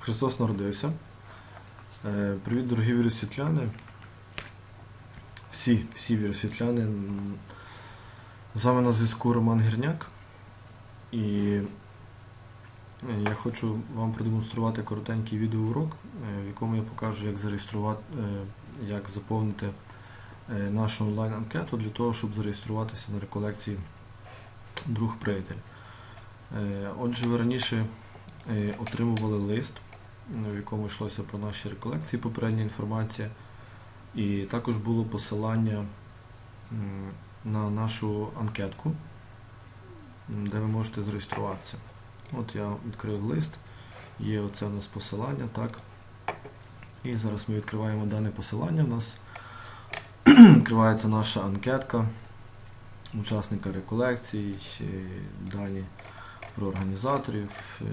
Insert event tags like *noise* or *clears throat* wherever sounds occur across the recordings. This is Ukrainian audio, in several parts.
Христос народився. Е, Привіт, дорогі віросвітляни. Всі, всі віросвітляни. З вами на зв'язку Роман Гірняк. І е, я хочу вам продемонструвати коротенький відеоурок, е, в якому я покажу, як зареєструвати, як заповнити нашу онлайн-анкету для того, щоб зареєструватися на реколекції друг приятель. Отже, ви раніше отримували лист, в якому йшлося про наші реколекції, попередня інформація, і також було посилання на нашу анкетку, де ви можете зареєструватися. От я відкрив лист, є оце у нас посилання, так. І зараз ми відкриваємо дане посилання. У нас *clears throat* відкривається наша анкетка учасника реколекцій, е, дані про організаторів, е,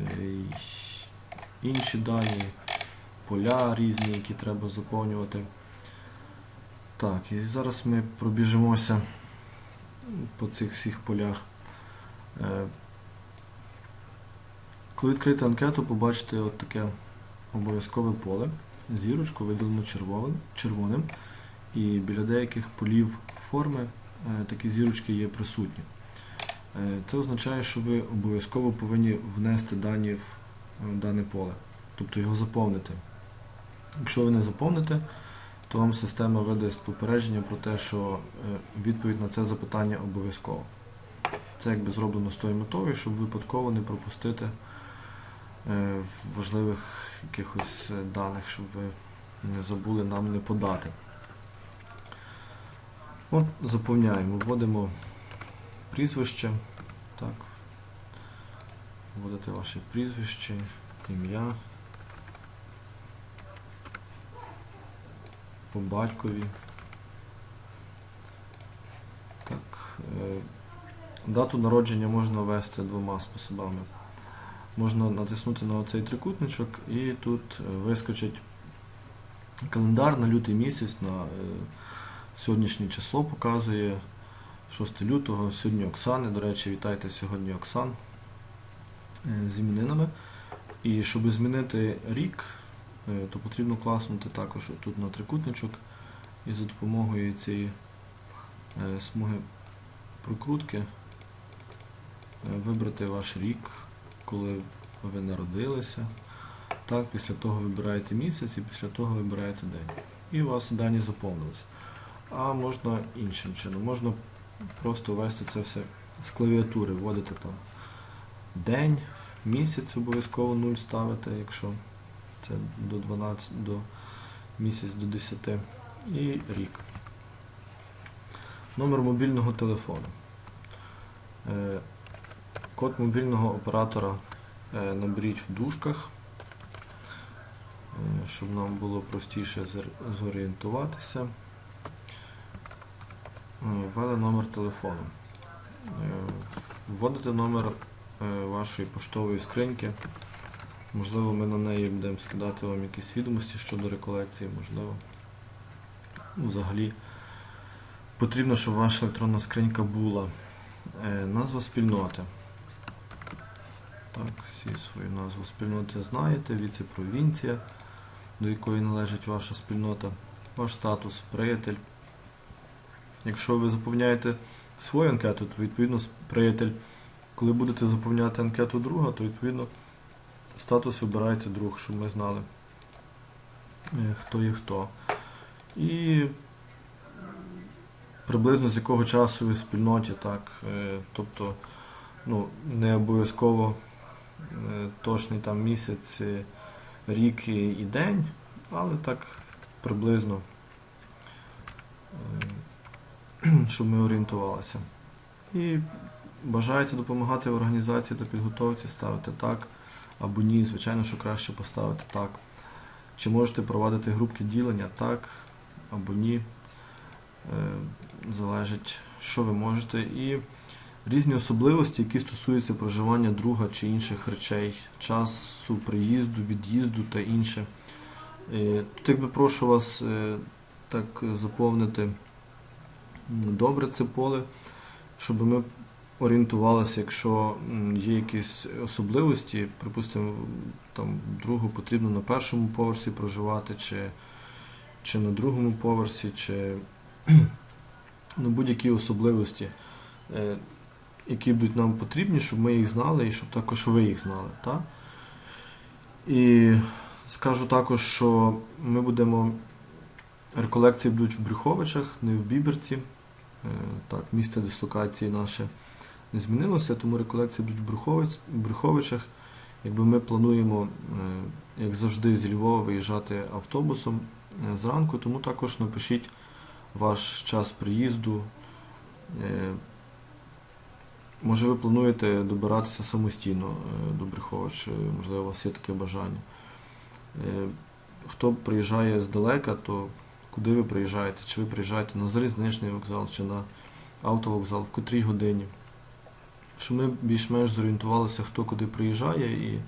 інші дані, поля різні, які треба заповнювати. Так, і зараз ми пробіжимося по цих всіх полях. Е, Коли відкрити анкету, побачите от таке обов'язкове поле, зірочку виділено червоним, і біля деяких полів форми е, такі зірочки є присутні. Е, Це означає, що ви обов'язково повинні внести дані в дане поле, тобто його заповнити. Якщо ви не заповните, то вам система видасть попередження про те, що е, відповідь на це запитання обов'язково. Це якби зроблено з тою метою, щоб випадково не пропустити е, важливих якихось е, даних, щоб ви не забули нам не подати. От, заповняємо, вводимо прізвище. Так. Вводите ваше прізвище, ім'я. По батькові. Так. е, Дату народження можна ввести двома способами. Можна натиснути на оцей трикутничок і тут е, вискочить календар на лютий місяць на е, сьогоднішнє число показує 6 лютого. Сьогодні Оксани. До речі, вітайте сьогодні Оксан з іменинами. І щоб змінити рік, е, то потрібно класнути також тут на трикутничок і за допомогою цієї е, смуги прокрутки е, вибрати ваш рік, коли ви народилися. Так, після того вибираєте місяць і після того вибираєте день. І у вас дані заповнилися. А можна іншим чином. Можна просто ввести це все з клавіатури, вводити там день, місяць обов'язково 0 ставити, якщо це до 12, до місяць до 10 і рік. Номер мобільного телефону. Е, Код мобільного оператора е, наберіть в дужках, е, щоб нам було простіше зорієнтуватися. Ввели номер телефону. Вводите номер вашої поштової скриньки. Можливо, ми на неї будемо скидати вам якісь відомості щодо реколекції, можливо. Ну, Взагалі потрібно, щоб ваша електронна скринька була. Е, Назва спільноти. Так, всі свою назву спільноти знаєте. Віце-провінція, до якої належить ваша спільнота, ваш статус, приятель. Якщо ви заповняєте свою анкету, то відповідно приятель. Коли будете заповняти анкету друга, то відповідно статус вибираєте друг, щоб ми знали, е, хто є хто. І приблизно з якого часу ви в спільноті, так. е, Тобто, ну, не обов'язково е, точний там місяць, рік і день, але так приблизно, *clears throat* щоб ми орієнтувалися. І бажаєте допомагати в організації та підготовці, ставити так або ні. Звичайно, що краще поставити так. Чи можете проводити групки ділення так або ні. Е, Залежить, що ви можете. І різні особливості, які стосуються проживання друга чи інших речей, часу приїзду, від'їзду та інше. Е, Тут якби прошу вас е, так заповнити добре це поле, щоб ми орієнтувалися, якщо є якісь особливості, припустимо, там другу потрібно на першому поверсі проживати, чи, чи на другому поверсі, чи *clears throat* ну, будь-які особливості, е, які будуть нам потрібні, щоб ми їх знали і щоб також ви їх знали. Так? І скажу також, що ми будемо. Реколекції будуть в Брюховичах, не в Біберці. Е, Так, місце дислокації наше не змінилося, тому реколекції будуть в Брюховичах. Якби ми плануємо, е, як завжди, зі Львова виїжджати автобусом е, зранку, тому також напишіть ваш час приїзду. Е, Може, ви плануєте добиратися самостійно до Брюхович, можливо, у вас є таке бажання. Хто приїжджає здалека, то куди ви приїжджаєте? Чи ви приїжджаєте на залізничний вокзал, чи на автовокзал, в котрій годині? Щоб ми більш-менш зорієнтувалися, хто куди приїжджає і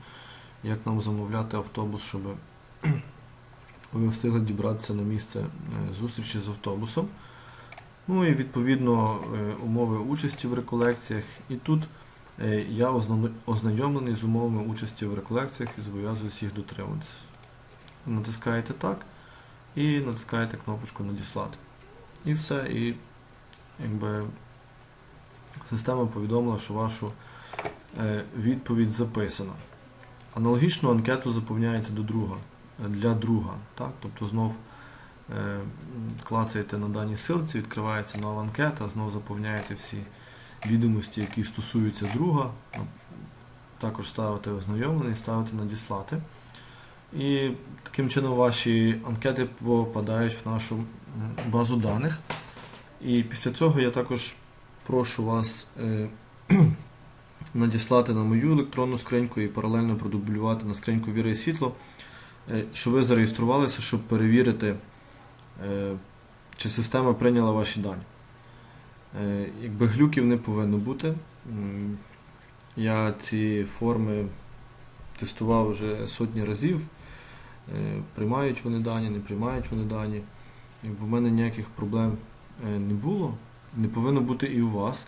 як нам замовляти автобус, щоб *clears throat* ви встигли дібратися на місце е, зустрічі з автобусом. Ну і відповідно е, умови участі в реколекціях. І тут е, я ознайомлений з умовами участі в реколекціях і зобов'язуюсь їх дотримуватися. Натискаєте так і натискаєте кнопочку Надіслати. І все. І якби система повідомила, що вашу е, відповідь записана. Аналогічну анкету заповняєте до друга, е, для друга. Так? Тобто знов е, клацаєте на даній силці, відкривається нова анкета, знов заповняєте всі відомості, які стосуються друга. Ну, Також ставите ознайомлений, ставите надіслати. І таким чином ваші анкети попадають в нашу базу даних. І після цього я також прошу вас е, *clears throat* надіслати на мою електронну скриньку і паралельно продублювати на скриньку Віра і світло, е, щоб ви зареєструвалися, щоб перевірити, е, чи система прийняла ваші дані. Якби глюків не повинно бути. Я ці форми тестував вже сотні разів. Приймають вони дані, не приймають вони дані. Якби в мене ніяких проблем не було, не повинно бути і у вас.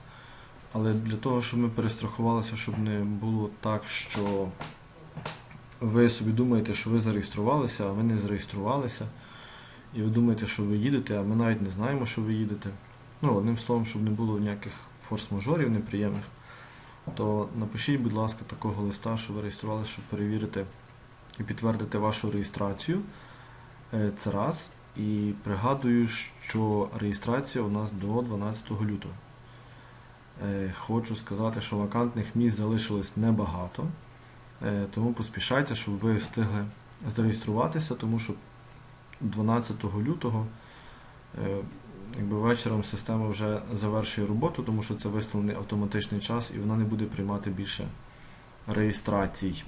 Але для того, щоб ми перестрахувалися, щоб не було так, що ви собі думаєте, що ви зареєструвалися, а ви не зареєструвалися. І ви думаєте, що ви їдете, а ми навіть не знаємо, що ви їдете. Ну, одним словом, щоб не було ніяких форс-мажорів неприємних, то напишіть, будь ласка, такого листа, що ви реєструвалися, щоб перевірити і підтвердити вашу реєстрацію. Е, Це раз. І пригадую, що реєстрація у нас до 12 лютого. Е, Хочу сказати, що вакантних місць залишилось небагато, Е, тому поспішайте, щоб ви встигли зареєструватися, тому що 12 лютого е, якби вечором система вже завершує роботу, тому що це виставлений автоматичний час і вона не буде приймати більше реєстрацій.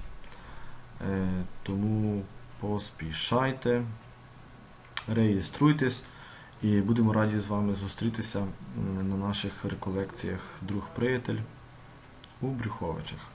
Тому поспішайте, реєструйтесь і будемо раді з вами зустрітися на наших реколекціях Друг-приятель у Брюховичах.